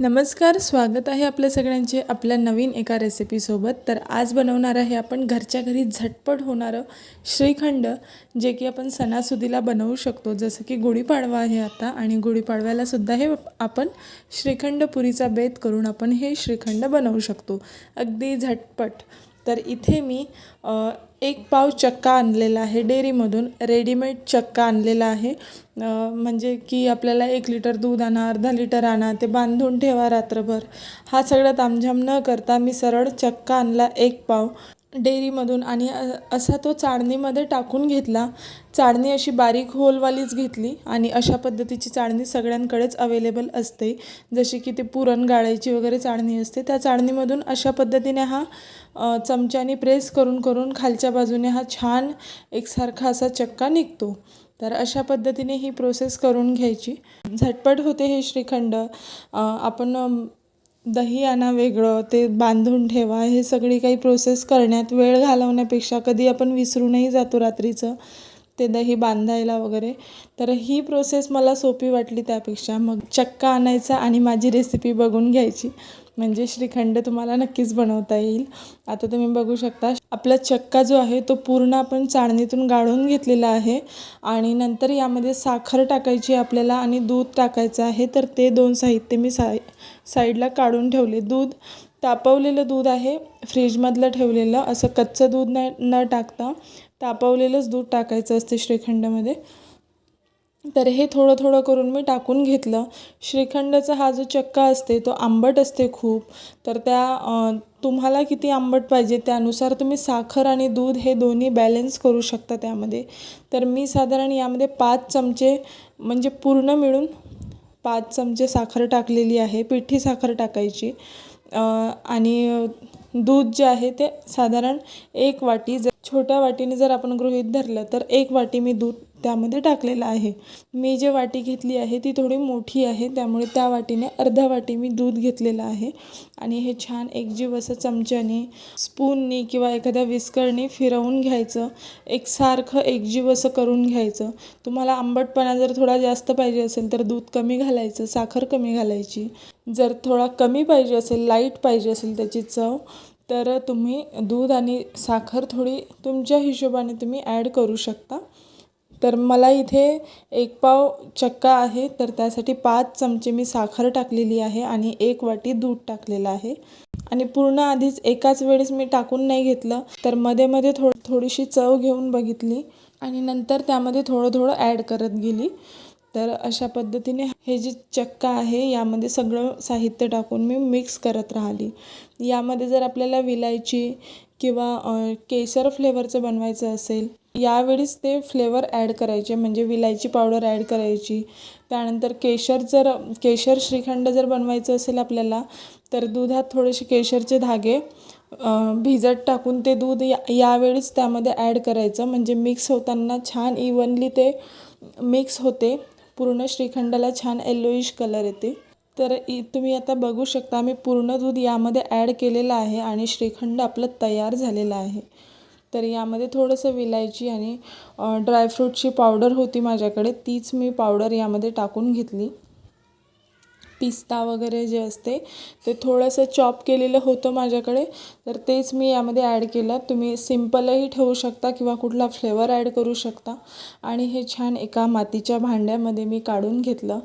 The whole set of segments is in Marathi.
नमस्कार स्वागत आहे आपल्या सगळ्यांचे आपल्या नवीन एका रेसिपीसोबत तर आज बनवणार आहे आपण घरच्या घरी झटपट होणारं श्रीखंड जे की आपण सणासुदीला बनवू शकतो. जसं की गुढीपाडवा आहे आता आणि गुढीपाडव्यालासुद्धा हे आपण श्रीखंड पुरीचा बेत करून आपण हे श्रीखंड बनवू शकतो. अगदी झटपट. तर इथे मी एक पाव चक्का आणलेला आहे डेअरीमधून. रेडीमेड चक्का आणलेला आहे. म्हणजे की आपल्याला एक लिटर दूध आणा अर्धा लिटर आणा ते बांधून ठेवा रात्रभर. हा सगळा तामझाम न करता मी सरळ चक्का आणला एक पाव. डेअरीमधून आणि असा तो चाळणीमध्ये टाकून घेतला. चाळणी अशी बारीक होलवालीच घेतली आणि अशा पद्धतीची चाळणी सगळ्यांकडेच अवेलेबल असते. जशी की ते पुरण गाळायची वगैरे चाळणी असते. त्या चाळणीमधून अशा पद्धतीने हा चमच्याने प्रेस करून करून खालच्या बाजूने हा छान एकसारखा असा चक्का निघतो. तर अशा पद्धतीने ही प्रोसेस करून घ्यायची. झटपट होते हे श्रीखंड. आपण दही आणा वेगळं ते बांधून ठेवा हे सगळी काही प्रोसेस करण्यात वेळ घालवण्यापेक्षा कधी आपण विसरूनही जातो रात्रीचं ते दही बांधायला वगैरे. तर ही प्रोसेस मला सोपी वाटली त्यापेक्षा. मग चक्का आणायचा आणि माझी रेसिपी बघून घ्यायची. म्हणजे श्रीखंड तुम्हाला नक्कीच बनवता येईल. आता तुम्ही बघू शकता आपला चक्का जो आहे तो पूर्ण आपण चाळणीतून गाळून घेतलेला आहे आणि नंतर यामध्ये साखर टाकायची आपल्याला आणि दूध टाकायचं आहे. तर ते दोन साहित्य मी साय साईडला काढून ठेवले. दूध तापवलेलं दूध आहे फ्रीजमधलं ठेवलेलं. असं कच्चं दूध नाही न टाकता तापवलेलंच दूध टाकायचं असते श्रीखंडमध्ये. तर हे थोडं थोडं करून मी टाकून घेतलं. श्रीखंडाचा हा जो चक्का असते तो आंबट असते खूप. तर त्या तुम्हाला किती आंबट पाहिजे त्यानुसार तुम्ही साखर आणि दूध हे दोन्ही बॅलेन्स करू शकता त्यामध्ये. तर मी साधारण यामध्ये पाच चमचे म्हणजे पूर्ण मिळून पाच चमचे साखर टाकलेली आहे पिठी साखर टाकायची. आणि दूध जे आहे ते साधारण एक वाटी जर छोट्या वाटीने जर आपण गृहीत धरलं तर एक वाटी मी दूध त्यामध्ये टाकलेलं आहे. मी जे वाटी घेतली आहे ती थोडी मोठी आहे त्यामुळे त्या वाटीने अर्धा वाटी मी दूध घेतलेलं आहे. आणि हे छान एकजीव असं चमच्याने स्पूननी किंवा एखाद्या विस्करने फिरवून घ्यायचं. एकसारखं एकजीव असं करून घ्यायचं. तुम्हाला आंबटपणा जर थोडा जास्त पाहिजे असेल तर दूध कमी घालायचं साखर कमी घालायची. जर थोडा कमी पाहिजे असेल लाइट पाहिजे असेल त्याची चव तर तुम्ही दूध आणि साखर थोडी तुमच्या हिशोबाने तुम्ही ॲड करू शकता. तर मला इथे एक पाव चक्का आहे तर त्यासाठी पाच चमचे मी साखर टाकलेली आहे आणि एक वाटी दूध टाकलेलं आहे. आणि पूर्ण आधीच एकाच वेळेस मी टाकून नाही घेतलं तर मध्ये मध्ये थो थोडीशी चव घेऊन बघितली आणि नंतर त्यामध्ये थोडं थोडं ॲड करत गेली. तर अशा पद्धतीने हे जे चक्का आहे यामध्ये सगळं साहित्य टाकून मी मिक्स करत राहिली. यामध्ये जर आपल्याला विलायची किंवा केशर केसर फ्लेवरचं बनवायचं असेल यावेळीच ते फ्लेवर ॲड करायचे. म्हणजे विलायची पावडर ॲड करायची. त्यानंतर केशर जर केशर श्रीखंड जर बनवायचं असेल आपल्याला तर दुधात थोडेसे केशरचे धागे भिजत टाकून ते दूध या यावेळीच त्यामध्ये ॲड करायचं. म्हणजे मिक्स होताना छान इवनली ते मिक्स होते. पूर्ण श्रीखंडाला छान येल्लोइश कलर येते. तर इ तुम्ही आता बघू शकता मी पूर्ण दूध यामध्ये ॲड केलेलं आहे आणि श्रीखंड आपलं तयार झालेलं आहे. तर यामध्ये थोडंसं विलायची आणि ड्रायफ्रूटची पावडर होती माझ्याकडे तीच मी पावडर यामध्ये टाकून घेतली. पिस्ता वगैरे जे असते ते थोडंसं चॉप केलेलं होतं माझ्याकडे. तर तेच मी यामध्ये ॲड केलं. तुम्ही सिम्पलही ठेवू शकता किंवा कुठला फ्लेवर ॲड करू शकता. आणि हे छान एका मातीच्या भांड्यामध्ये मी काढून घेतलं.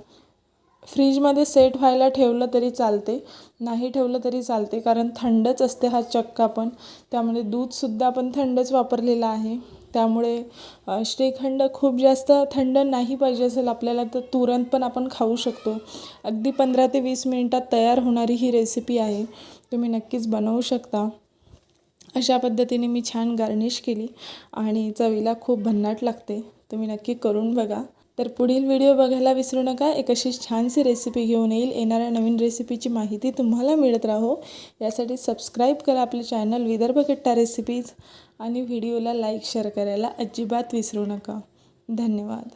फ्रीजमध्ये सेट व्हायला ठेवलं तरी चालते. नाही ठेवलं तरी चालते कारण थंडच असते हा चक्का पण. त्यामुळे दूधसुद्धा आपण थंडच वापरलेलं आहे. त्यामुळे श्रीखंड खूप जास्त थंड नाही पाहिजे असेल आपल्याला तर तुरंत पण आपण खाऊ शकतो. अगदी पंधरा ते वीस मिनिटात तयार होणारी ही रेसिपी आहे. तुम्ही नक्कीच बनवू शकता. अशा पद्धतीने मी छान गार्निश केली आणि चवीला खूप भन्नाट लागते. तुम्ही नक्की करून बघा. तर पुढील व्हिडिओ बघायला विसरू नका. एक अशी छानशी रेसिपी घेऊन येईल. येणाऱ्या नवीन रेसिपीची माहिती तुम्हाला मिळत राहो. यासाठी सबस्क्राईब करा आपले चॅनल विदर्भ कट्टा रेसिपीज आणि व्हिडिओला लाईक शेअर करायला अजिबात विसरू नका. धन्यवाद.